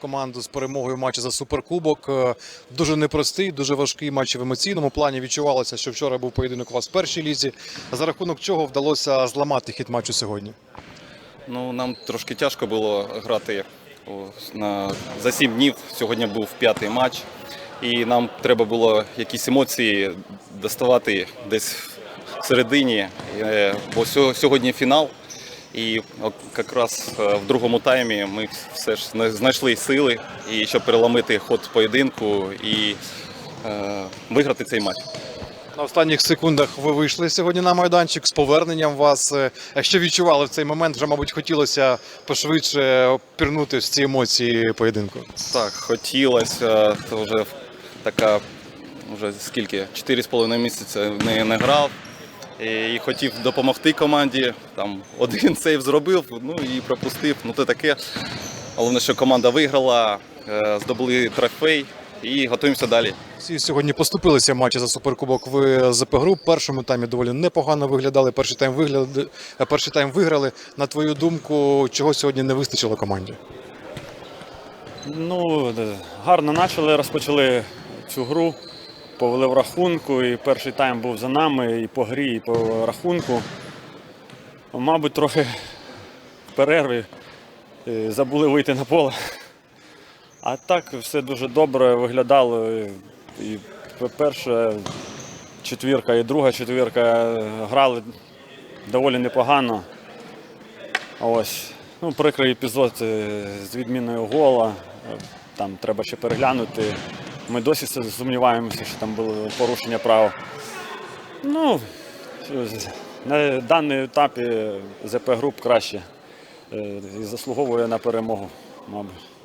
Команду з перемогою в матчі за суперкубок. Е, Дуже непростий, дуже важкий матч в емоційному плані. Відчувалося, що вчора був поєдинок у вас в першій лізі. За рахунок чого вдалося зламати хід матчу сьогодні? Ну, нам трошки тяжко було грати на, за сім днів. Сьогодні був п'ятий матч, і нам треба було якісь емоції доставати десь в середині. Е, Бо сьо- сьогодні фінал. І якраз е, в другому таймі ми все ж зна- знайшли сили, і щоб переламити ход поєдинку і е, виграти цей матч. На останніх секундах ви вийшли сьогодні на майданчик з поверненням вас. Що відчували в цей момент? Вже, мабуть, хотілося пошвидше пірнути в ці емоції поєдинку. Так, хотілося, то вже така, вже скільки, 4,5 місяця не, не грав. І хотів допомогти команді. Там один сейв зробив, ну і пропустив. Ну то таке. Головне, що команда виграла, е, здобули трофей і готуємося далі. Всі сьогодні поступилися в матчі за суперкубок. Ви з АП груп. В першому таймі доволі непогано виглядали. Перший тайм вигляд... е, перший тайм виграли. На твою думку, чого сьогодні не вистачило команді? Ну, гарно почали, розпочали цю гру, повели в рахунку, і перший тайм був за нами і по грі, і по рахунку. Мабуть, трохи в е, забули вийти на поле. А так все дуже добре виглядало. І перша четвірка, і друга четвірка грали доволі непогано. Ось. Ну, прикрий епізод е, з відміною гола. Е, Там треба ще переглянути. Ми досі сумніваємося, що там було порушення прав. Ну, на даному етапі ЗП груп краще е, і заслуговує на перемогу, мабуть.